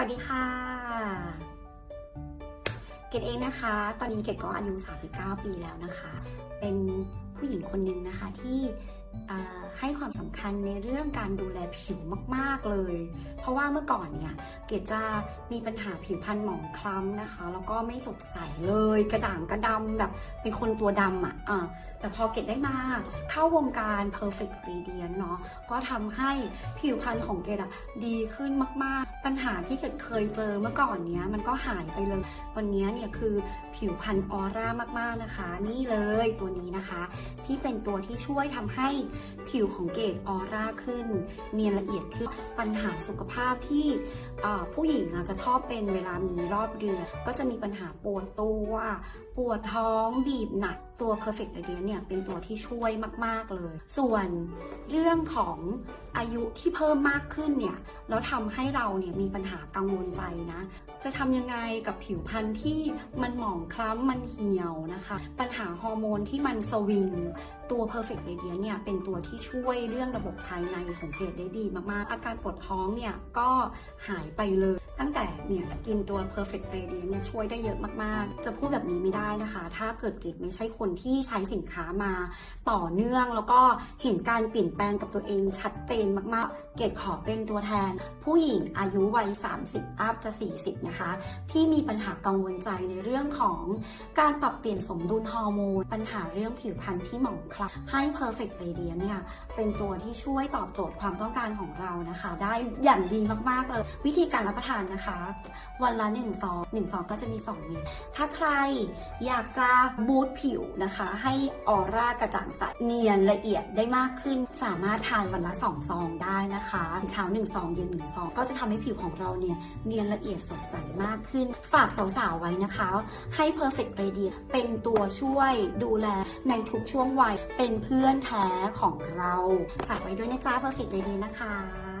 วัสดีค่ะ เกดเองนะคะ ตอนนี้เกดก็อายุ 39 ปีแล้วนะคะ เป็นผู้หญิงคนหนึ่งนะคะที่ ให้ความสำคัญในเรื่องการดูแลผิวมาก ๆเลย เพราะว่าเมื่อก่อนเนี่ยเกดจะมีปัญหาผิวพรรณหมองคล้ำนะคะ แล้วก็ไม่สดใสเลย กระด่างกระดำแบบเป็นคนตัวดำอะ่ะแต่พอเกดได้มาเข้าวงการ perfect radiant เนาะก็ทำให้ผิวพรรณของเกดอะดีขึ้นมาก ๆ ปัญหาที่เกดเคยเจอเมื่อก่อนเนี้ยมันก็หายไปเลย วันนี้เนี่ยคือผิวพรรณออร่ามาก ๆนะคะ นี่เลยตัวนี้นะคะ ที่เป็นตัวที่ช่วยทำให้ผิวของเกดออร่าขึ้น เนียนละเอียดขึ้น ปัญหาสุขภาพที่ผู้หญิงอะจะชอบเป็นเวลามีรอบเดือนก็จะมีปัญหาปวดตัว ปวดท้องบีบหนักตัว perfect radiant เนี่ยเป็นตัวที่ช่วยมาก ๆ เลย ส่วนเรื่องของอายุที่เพิ่มมากขึ้นเนี่ยแล้วทำให้เราเนี่ยมีปัญหากังวลใจนะ จะทำยังไงกับผิวพรรณที่มันหมองคล้ำมันเหี่ยวนะคะ ปัญหาฮอร์โมนที่มันสวิง ตัว perfect radiant เนี่ยเป็นตัวที่ช่วยเรื่องระบบภายในของเกดได้ดีมาก ๆ อาการปวดท้องเนี่ยก็หายไปเลย ตั้งแต่เนี่ยกินตัว perfect radiant เนี่ยช่วยได้เยอะมาก ๆ จะพูดแบบนี้ไม่ได้นะคะ ถ้าเกิดเกดไม่ใช่คนที่ใช้สินค้ามาต่อเนื่อง แล้วก็เห็นการเปลี่ยนแปลงกับตัวเองชัดเจนมากๆ เกดขอเป็นตัวแทน ผู้หญิงอายุวัย 30 อัพจะ 40 นะคะ ที่มีปัญหากังวลใจในเรื่องของการปรับเปลี่ยนสมดุลฮอร์โมน ปัญหาเรื่องผิวพรรณที่หมองคล้ำให้ Perfect Radiant เนี่ยเป็นตัวที่ช่วยตอบโจทย์ความต้องการของเรานะคะ ได้อย่างดีมากๆเลย วิธีการรับประทานนะคะ วันละ1ซอง1ซองก็จะมี 2 เม็ดถ้าใครอยากจะบูตผิวนะคะ ให้ออร่ากระจ่างใสเนียนละเอียดได้มากขึ้น สามารถทานวันละ2ซองได้นะคะเช้า1ซองเย็น1ซองก็จะทำให้ผิวของเราเนี่ยเนียนละเอียดสดใสมากขึ้น ฝากสาวๆไว้นะคะ ให้ Perfect Radiant เป็นตัวช่วยดูแลในทุกช่วงวัยเป็นเพื่อนแท้ของเรา ฝากไว้ด้วยนะจ๊ะ Perfect Radiant นะคะ